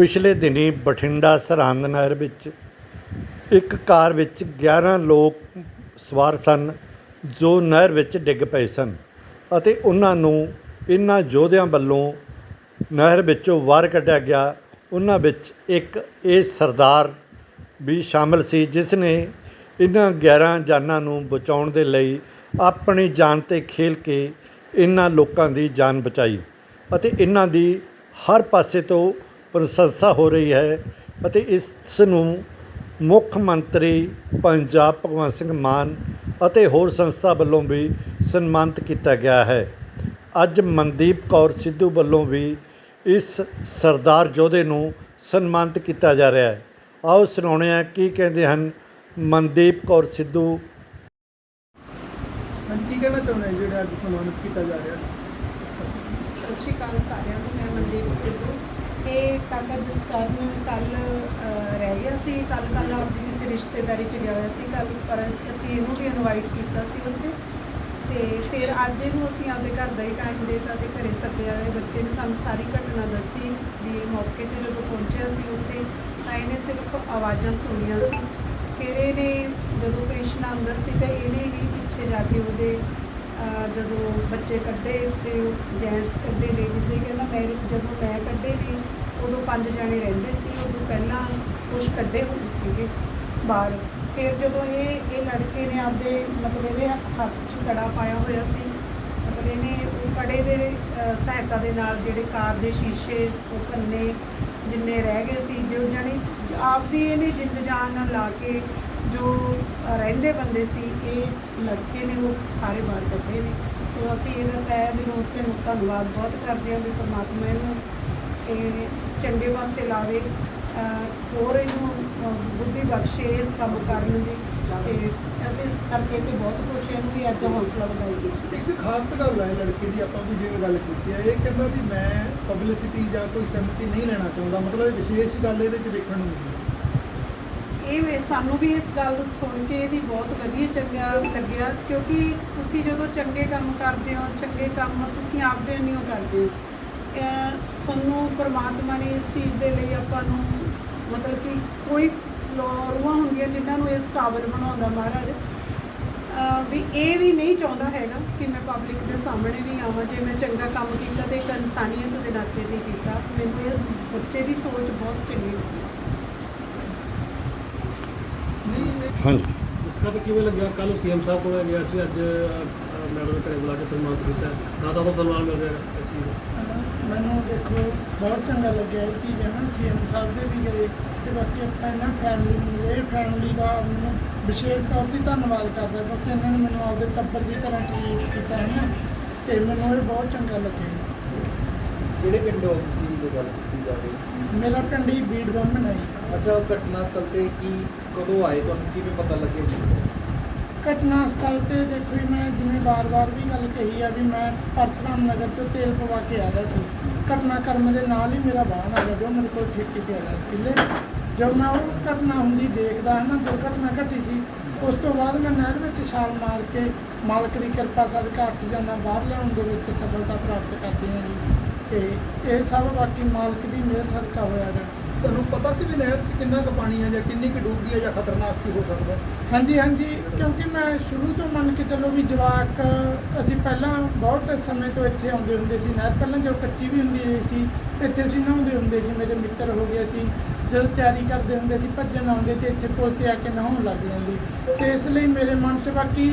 ਪਿਛਲੇ ਦਿਨੀ ਬਠਿੰਡਾ ਸਰਹੰਦ ਨਹਿਰ ਵਿੱਚ ਇੱਕ ਕਾਰ ਵਿੱਚ 11 ਲੋਕ ਸਵਾਰ ਸਨ ਜੋ ਨਹਿਰ ਵਿੱਚ ਡਿੱਗ ਪਏ ਸਨ ਅਤੇ ਉਹਨਾਂ ਨੂੰ ਇਹਨਾਂ ਯੋਧਿਆਂ ਵੱਲੋਂ ਨਹਿਰ ਵਿੱਚੋਂ ਬਾਹਰ ਕੱਢਿਆ ਗਿਆ। ਉਹਨਾਂ ਵਿੱਚ ਇੱਕ ਇਹ ਸਰਦਾਰ ਵੀ ਸ਼ਾਮਲ ਸੀ ਜਿਸ ਨੇ ਇਹਨਾਂ 11 ਜਾਨਾਂ ਨੂੰ ਬਚਾਉਣ ਦੇ ਲਈ ਆਪਣੀ ਜਾਨ ਤੇ ਖੇਲ ਕੇ ਇਹਨਾਂ ਲੋਕਾਂ ਦੀ ਜਾਨ ਬਚਾਈ ਅਤੇ ਇਹਨਾਂ ਦੀ ਹਰ ਪਾਸੇ ਤੋਂ ਪ੍ਰਸ਼ੰਸਾ ਹੋ ਰਹੀ ਹੈ ਅਤੇ ਇਸ ਨੂੰ ਮੁੱਖ ਮੰਤਰੀ ਪੰਜਾਬ ਭਗਵੰਤ ਸਿੰਘ ਮਾਨ ਅਤੇ ਹੋਰ ਸੰਸਥਾ ਵੱਲੋਂ ਵੀ ਸਨਮਾਨਿਤ ਕੀਤਾ ਗਿਆ ਹੈ। ਅੱਜ ਮਨਦੀਪ ਕੌਰ ਸਿੱਧੂ ਵੱਲੋਂ ਵੀ ਇਸ ਸਰਦਾਰ ਯੋਧੇ ਨੂੰ ਸਨਮਾਨਿਤ ਕੀਤਾ ਜਾ ਰਿਹਾ ਹੈ। ਆਓ ਸੁਣਾਉਂਦੇ ਹਾਂ ਕੀ ਕਹਿੰਦੇ ਹਨ ਮਨਦੀਪ ਕੌਰ ਸਿੱਧੂ। ਹਾਂਜੀ ਕੀ ਕਹਿਣਾ ਚਾਹੁੰਦੇ ਹੋ ਜਿਹੜੇ ਅੱਜ ਸਨਮਾਨਿਤ ਕੀਤਾ ਜਾ ਰਿਹਾ ਸਤਿ ਸ਼੍ਰੀ ਅਕਾਲ ਸਾਰਿਆਂ ਨੂੰ ਮੈਂ ਮਨਦੀਪ ਸਿੱਧੂ। ਇਹ ਕਾਕਾ ਕਾਰਨ ਕੱਲ ਰਹਿ ਗਿਆ ਸੀ। ਕੱਲ ਕੱਲ ਆਪਣੀ ਕਿਸੇ ਰਿਸ਼ਤੇਦਾਰੀ ਚ ਗਿਆ ਹੋਇਆ ਸੀ ਕੱਲ ਪਰ ਅਸੀਂ ਅਸੀਂ ਇਹਨੂੰ ਵੀ ਇਨਵਾਈਟ ਕੀਤਾ ਸੀ ਉੱਥੇ। ਤੇ ਫਿਰ ਅੱਜ ਇਹਨੂੰ ਅਸੀਂ ਆਪਦੇ ਘਰ ਦਾ ਹੀ ਟਾਈਮ ਦੇਤਾ ਤੇ ਘਰੇ ਸੱਦਿਆ ਹੋਇਆ। ਬੱਚੇ ਨੇ ਸਾਨੂੰ ਸਾਰੀ ਘਟਨਾ ਦੱਸੀ ਵੀ ਮੌਕੇ ਤੇ ਜਦੋਂ ਪਹੁੰਚਿਆ ਸੀ ਉੱਥੇ, ਤਾਂ ਇਹਨੇ ਸਿਰਫ ਆਵਾਜ਼ਾਂ ਸੁਣੀਆਂ ਸੀ। ਫਿਰ ਇਹਨੇ ਜਦੋਂ ਕ੍ਰਿਸ਼ਨਾ ਅੰਦਰ ਸੀ ਤਾਂ ਇਹਨੇ ਹੀ ਪਿੱਛੇ ਜਾ ਕੇ ਉਹਦੇ ਜਦੋਂ ਬੱਚੇ ਕੱਢੇ ਤੇ ਜੈਂਟਸ ਕੱਢੇ ਲੇਡੀਜ਼ ਇਹ ਕਹਿੰਦਾ ਮੈਂ ਜਦੋਂ ਮੈਂ ਕੱਢੇ ਨੇ ਉਦੋਂ ਪੰਜ ਜਣੇ ਰਹਿੰਦੇ ਸੀ, ਉਦੋਂ ਪਹਿਲਾਂ ਕੁਝ ਕੱਢੇ ਹੁੰਦੇ ਸੀਗੇ ਬਾਹਰ। ਫਿਰ ਜਦੋਂ ਇਹ ਇਹ ਲੜਕੇ ਨੇ ਆਪਦੇ ਮਤਲਬ ਇਹਦੇ ਹੱਥ 'ਚ ਕੜਾ ਪਾਇਆ ਹੋਇਆ ਸੀ, ਮਤਲਬ ਇਹਨੇ ਉਹ ਕੜੇ ਦੇ ਸਹਾਇਤਾ ਦੇ ਨਾਲ ਜਿਹੜੇ ਕਾਰ ਦੇ ਸ਼ੀਸ਼ੇ, ਉਹ ਕੰਨੇ ਜਿੰਨੇ ਰਹਿ ਗਏ ਸੀ, ਜੋ ਜਾਣੀ ਆਪਦੀ ਇਹਨੇ ਜਿੰਦ ਜਾਨ ਨਾਲ ਲਾ ਕੇ ਜੋ ਰਹਿੰਦੇ ਬੰਦੇ ਸੀ, ਇਹ ਲੜਕੇ ਨੇ ਉਹ ਸਾਰੇ ਬਾਹਰ ਕੱਢੇ ਨੇ। ਸੋ ਅਸੀਂ ਇਹਦਾ ਤਹਿ ਦਿਲੋਂ ਤੇ ਧੰਨਵਾਦ ਬਹੁਤ ਕਰਦੇ ਹਾਂ ਵੀ ਪਰਮਾਤਮਾ ਇਹਨੂੰ ਇਹ ਚੰਗੇ ਪਾਸੇ ਲਾਵੇ ਹੋਰ ਇਹਨੂੰ ਬੁੱਧੀ ਬਖਸ਼ੇ ਇਸ ਕੰਮ ਕਰਨ ਦੀ। ਤੇ ਅਸੀਂ ਇਸ ਕਰਕੇ ਤੇ ਬਹੁਤ ਖੁਸ਼ ਹਾਂ ਇਹਨੂੰ ਵੀ ਅੱਜ ਹੌਸਲਾ ਵਧਾਈ ਕੀਤੀ ਇੱਕ ਖਾਸ ਗੱਲ ਹੈ ਲੜਕੇ ਦੀ, ਆਪਾਂ ਵੀ ਜਿਵੇਂ ਗੱਲ ਕੀਤੀ ਹੈ, ਇਹ ਕਹਿੰਦਾ ਵੀ ਮੈਂ ਪਬਲਿਸਿਟੀ ਜਾਂ ਕੋਈ ਸਹਿਮਤੀ ਨਹੀਂ ਲੈਣਾ ਚਾਹੁੰਦਾ। ਮਤਲਬ ਇਹ ਵਿਸ਼ੇਸ਼ ਗੱਲ ਇਹਦੇ 'ਚ ਵੇਖਣ ਨੂੰ ਮਿਲੀ। ਹੈ ਇਹ ਸਾਨੂੰ ਵੀ ਇਸ ਗੱਲ ਸੁਣ ਕੇ ਇਹਦੀ ਬਹੁਤ ਵਧੀਆ ਚੰਗਾ ਲੱਗਿਆ, ਕਿਉਂਕਿ ਤੁਸੀਂ ਜਦੋਂ ਚੰਗੇ ਕੰਮ ਕਰਦੇ ਹੋ, ਚੰਗੇ ਕੰਮ ਤੁਸੀਂ ਆਪਦੇ ਨਹੀਂ ਕਰਦੇ ਹੋ। ਤੁਹਾਨੂੰ ਪਰਮਾਤਮਾ ਨੇ ਇਸ ਚੀਜ਼ ਦੇ ਲਈ ਆਪਾਂ ਨੂੰ ਮਤਲਬ ਕਿ ਕੋਈ ਲੋ- ਹੁੰਦੀਆਂ ਜਿਨ੍ਹਾਂ ਨੂੰ ਇਸ ਕਾਬਲ ਬਣਾਉਂਦਾ ਮਹਾਰਾਜ। ਵੀ ਇਹ ਵੀ ਨਹੀਂ ਚਾਹੁੰਦਾ ਹੈਗਾ ਕਿ ਮੈਂ ਪਬਲਿਕ ਦੇ ਸਾਹਮਣੇ ਵੀ ਆਵਾਂ, ਜੇ ਮੈਂ ਚੰਗਾ ਕੰਮ ਕੀਤਾ ਤੇ ਇੱਕ ਇਨਸਾਨੀਅਤ ਦੇ ਨਾਤੇ ਤੇ ਕੀਤਾ। ਮੈਨੂੰ ਇਹ ਬੱਚੇ ਦੀ ਸੋਚ ਬਹੁਤ ਚੰਗੀ ਲੱਗੀ ਨਹੀਂ ਇਹ- ਹਾਂਜੀ। ਉਸਕਾ ਤਾਂ ਕਿਵੇਂ ਲੱਗਿਆ? ਕੱਲ ਸੀਐਮ ਸਾਹਿਬ ਕੋਲ ਗਿਆ ਸੀ ਅੱਜ ਮੈਡਮ ਨੇ ਘਰੇ ਬੁਲਾ ਕੇ ਸਨਮਾਨ ਕੀਤਾ ਨਾ ਤਾਂ ਉਹ ਸਨਮਾਨ ਮਿਲ ਰਿਹਾ ਇਸ ਚੀਜ਼ ਦਾ। ਮੈਨੂੰ ਦੇਖੋ ਬਹੁਤ ਚੰਗਾ ਲੱਗਿਆ ਇਹ ਚੀਜ਼ ਹੈ ਨਾ ਸੀਐਮ ਸਾਹਿਬ ਦੇ ਵੀ ਗਏ। ਤੇ ਬਾਕੀ ਆਪਾਂ ਇਹਨਾਂ ਫੈਮਿਲੀ ਨੂੰ ਮਿਲੇ ਫੈਮਿਲੀ ਦਾ ਮੈਨੂੰ ਵਿਸ਼ੇਸ਼ ਤੌਰ ਤੇ ਧੰਨਵਾਦ ਕਰਦਾ ਕਿਉਂਕਿ ਇਹਨਾਂ ਨੇ ਮੈਨੂੰ ਆਪਦੇ ਟੱਬਰ ਦੀ ਤਰ੍ਹਾਂ ਟ੍ਰੀਟ ਕੀਤਾ ਹੈ ਨਾ। ਤੇ ਮੈਨੂੰ ਇਹ ਬਹੁਤ ਚੰਗਾ ਲੱਗਿਆ। ਕਿਹੜੇ ਪਿੰਡੋਂ ਤੁਸੀਂ? ਇਹ ਗੱਲ ਕੀਤੀ ਜਾਵੇ। ਮੇਰਾ ਹੀ ਬੀੜ ਬੰਮਨ ਹੈ ਜੀ। ਅੱਛਾ ਉਹ ਘਟਨਾ ਸਥਲ ਤੇ ਕੀ ਕਦੋਂ ਆਏ? ਤੁਹਾਨੂੰ ਕਿਵੇਂ ਪਤਾ ਲੱਗਿਆ ਜੀ? ਘਟਨਾ ਸਥਲ ਤੇ ਦੇਖੋ ਜੀ ਮੈਂ ਜਿਵੇਂ ਵਾਰ-ਵਾਰ ਵੀ ਗੱਲ ਕਹੀ ਆ ਵੀ ਮੈਂ ਪਰਸਰਾਮ ਨਗਰ ਤੋਂ ਤੇਲ ਪਵਾ ਕੇ ਆ ਰਿਹਾ ਸੀ। ਘਟਨਾ ਕਰਮ ਦੇ ਨਾਲ ਹੀ ਮੇਰਾ ਵਾਹਨ ਆ ਗਿਆ ਜੋ ਮੇਰੇ ਕੋਲ ਠੇਕੇ ਤੇ ਆ ਗਿਆ ਸੀ ਕਿੱਲੇ। ਜਦ ਮੈਂ ਉਹ ਘਟਨਾ ਹੁੰਦੀ ਦੇਖਦਾ ਹਾਂ ਨਾ ਦੁਰਘਟਨਾ ਘਟੀ ਸੀ। ਉਸ ਤੋਂ ਬਾਅਦ ਮੈਂ ਨਹਿਰ ਵਿੱਚ ਛਾਲ ਮਾਰ ਕੇ ਮਾਲਕ ਦੀ ਕਿਰਪਾ ਸਦਕਾ ਅੱਠ ਜਾਨਾਂ ਬਾਹਰ ਲਿਆਉਣ ਦੇ ਵਿੱਚ ਸਫਲਤਾ ਪ੍ਰਾਪਤ ਕਰਦੇ ਹਾਂ ਜੀ। ਤੇ ਇਹ ਸਭ ਬਾਕੀ ਮਾਲਕ ਦੀ ਮਿਹਰ ਸਦਕਾ ਹੋਇਆ ਹੈ ਤੁਹਾਨੂੰ ਪਤਾ ਸੀ ਵੀ ਨਹਿਰ 'ਚ ਕਿੰਨਾ ਕੁ ਪਾਣੀ ਹੈ ਜਾਂ ਕਿੰਨੀ ਕੁ ਡੂੰਘੀ ਹੈ ਜਾਂ ਖਤਰਨਾਕ ਕੀ ਹੋ ਸਕਦਾ? ਹਾਂਜੀ ਹਾਂਜੀ ਕਿਉਂਕਿ ਮੈਂ ਸ਼ੁਰੂ ਤੋਂ ਮੰਨ ਕੇ ਚੱਲੋ ਵੀ ਜਵਾਕ ਅਸੀਂ ਪਹਿਲਾਂ ਬਹੁਤ ਸਮੇਂ ਤੋਂ ਇੱਥੇ ਆਉਂਦੇ ਹੁੰਦੇ ਸੀ। ਨਹਿਰ ਪਹਿਲਾਂ ਜਦੋਂ ਕੱਚੀ ਵੀ ਹੁੰਦੀ ਸੀ ਇੱਥੇ ਅਸੀਂ ਨਹਾਉਂਦੇ ਹੁੰਦੇ ਸੀ। ਮੇਰੇ ਮਿੱਤਰ ਹੋ ਗਏ ਸੀ ਜਦੋਂ ਤਿਆਰੀ ਕਰਦੇ ਹੁੰਦੇ ਸੀ ਭੱਜਣ ਆਉਂਦੇ ਤੇ ਇੱਥੇ ਪੁਲ ਤੇ ਆ ਕੇ ਨਹਾਉਣ ਲੱਗ ਜਾਂਦੇ। ਤੇ ਇਸ ਲਈ ਮੇਰੇ ਮਨ 'ਚ ਬਾਕੀ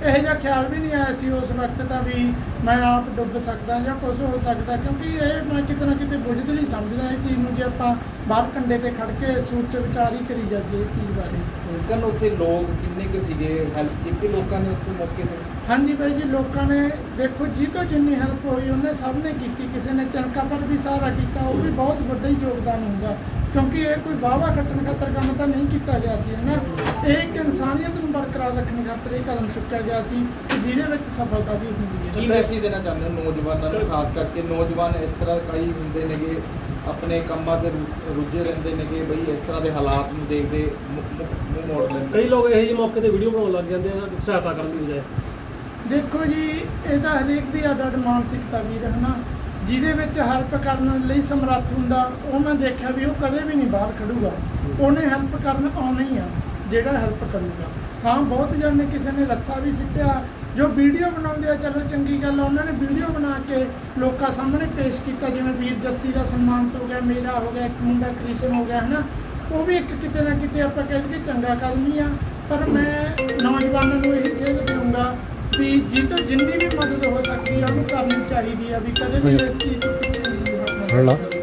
ਇਹੋ ਜਿਹਾ ਖਿਆਲ ਵੀ ਨਹੀਂ ਆਇਆ ਸੀ ਉਸ ਵਕਤ ਤਾਂ ਵੀ ਮੈਂ ਆਪ ਡੁੱਬ ਸਕਦਾ ਜਾਂ ਕੁਝ ਹੋ ਸਕਦਾ ਕਿਉਂਕਿ ਇਹ ਮੈਂ ਕਿਤੇ ਨਾ ਕਿਤੇ ਬੁਝਦਲੀ ਸਮਝਦਾ ਇਹ ਚੀਜ਼ ਨੂੰ ਜੇ ਆਪਾਂ ਬਾਹਰ ਕੰਡੇ ਤੇ ਖੜ ਕੇ ਸੂਚ ਵਿਚਾਰ ਹੀ ਕਰੀ ਜਾਈਏ ਇਹ ਚੀਜ਼ ਬਾਰੇ। ਜਿਸ ਕਾਰਨ ਉੱਥੇ ਲੋਕ ਕਿੰਨੇ ਕੁ ਸੀਗੇ? ਹੈਲਪ ਕੀਤੀ ਲੋਕਾਂ ਨੇ ਉੱਥੇ ਮੌਕੇ ਤੇ? ਹਾਂਜੀ ਬਾਈ ਜੀ ਲੋਕਾਂ ਨੇ ਦੇਖੋ ਜੀ ਤੋਂ ਜਿੰਨੀ ਹੈਲਪ ਹੋਈ ਉਹਨੇ ਸਭ ਨੇ ਕੀਤੀ। ਕਿਸੇ ਨੇ ਤਿਣਕਾ ਪਰ ਵੀ ਸਹਾਰਾ ਕੀਤਾ ਉਹ ਵੀ ਬਹੁਤ ਵੱਡਾ ਹੀ ਯੋਗਦਾਨ ਹੁੰਦਾ ਕਿਉਂਕਿ ਇਹ ਕੋਈ ਵਾਵਾ ਕੱਟਣ ਖਾਤਰ ਕੰਮ ਤਾਂ ਨਹੀਂ ਕੀਤਾ ਗਿਆ ਸੀ ਹੈ ਨਾ? ਇਹ ਇੱਕ ਇਨਸਾਨੀਅਤ ਨੂੰ ਬਰਕਰਾਰ ਰੱਖਣ ਖਾਤਰ ਇਹ ਕਦਮ ਚੁੱਕਿਆ ਗਿਆ ਸੀ ਕਿ ਜਿਹਦੇ ਵਿੱਚ ਸਫਲਤਾ ਵੀ ਹੁੰਦੀ ਕੀ ਹੈ ਮੈਸੇਜ ਦੇਣਾ ਚਾਹੁੰਦੇ ਹੋ ਨੌਜਵਾਨਾਂ ਨੂੰ ਖਾਸ ਕਰਕੇ ਨੌਜਵਾਨ ਇਸ ਤਰ੍ਹਾਂ ਕਈ ਹੁੰਦੇ ਨੇਗੇ ਆਪਣੇ ਕੰਮਾਂ ਤੇ ਰੁ- ਰੁੱਝੇ ਰਹਿੰਦੇ ਨੇਗੇ ਬਈ ਇਸ ਤਰ੍ਹਾਂ ਦੇ ਹਾਲਾਤ ਨੂੰ ਦੇਖਦੇ ਮੁ- ਮੁ- ਮੂੰਹ ਮੋੜ ਲੈਂਦੇ ਕਈ ਲੋਕ ਇਹੋ ਜਿਹੇ ਮੌਕੇ ਤੇ ਵੀਡੀਓ ਬਣਾਉਣ ਲੱਗ ਜਾਂਦੇ ਆ ਸਹਾਇਤਾ ਕਰਨ ਦੀ ਬਜਾਏ ਦੇਖੋ ਜੀ ਇਹ ਤਾਂ ਹਰੇਕ ਦੀ ਅੱਡ ਅੱਡ ਮਾਨਸਿਕਤਾ ਵੀ ਰਹਿਣਾ ਜਿਹਦੇ ਵਿੱਚ ਹੈਲਪ ਕਰਨ ਲਈ ਸਮਰੱਥ ਹੁੰਦਾ ਉਹ ਮੈਂ ਦੇਖਿਆ ਵੀ ਉਹ ਕਦੇ ਵੀ ਨਹੀਂ ਬਾਹਰ ਖੜੂਗਾ ਉਹਨੇ ਹੈਲਪ ਕਰਨ ਆਉਣਾ ਹੀ ਆ। ਜਿਹੜਾ ਹੈਲਪ ਕਰੂਗਾ। ਹਾਂ ਬਹੁਤ ਜਣ ਨੇ ਕਿਸੇ ਨੇ ਰੱਸਾ ਵੀ ਸਿੱਟਿਆ ਜੋ ਵੀਡੀਓ ਬਣਾਉਂਦੇ ਆ ਚਲੋ ਚੰਗੀ ਗੱਲ ਆ ਉਹਨਾਂ ਨੇ ਵੀਡੀਓ ਬਣਾ ਕੇ ਲੋਕਾਂ ਸਾਹਮਣੇ ਪੇਸ਼ ਕੀਤਾ ਜਿਵੇਂ ਵੀਰ ਜੱਸੀ ਦਾ ਸਨਮਾਨ ਹੋ ਗਿਆ ਮੇਰਾ ਹੋ ਗਿਆ ਇੱਕ ਮੁੰਡਾ ਕ੍ਰਿਸ਼ਨ ਹੋ ਗਿਆ ਹਨਾ? ਉਹ ਵੀ ਇੱਕ ਕਿਤੇ ਨਾ ਕਿਤੇ ਆਪਾਂ ਕਹਿੰਦੇ ਕਿ ਚੰਗਾ ਕਦਮ ਹੀ ਆ। ਪਰ ਮੈਂ ਨੌਜਵਾਨਾਂ ਨੂੰ ਇਹ ਸੇਧ ਦੇਵਾਂਗਾ ਵੀ ਜੀ ਤੋਂ ਜਿੰਨੀ ਵੀ ਮਦਦ ਹੋ ਸਕਦੀ ਆ ਉਹਨੂੰ ਕਰਨੀ ਚਾਹੀਦੀ ਆ ਵੀ ਕਦੇ ਵੀ ਇਸ ਚੀਜ਼ ਤੋਂ ਪਿੱਛੇ ਨਹੀਂ ਹਟਣਾ।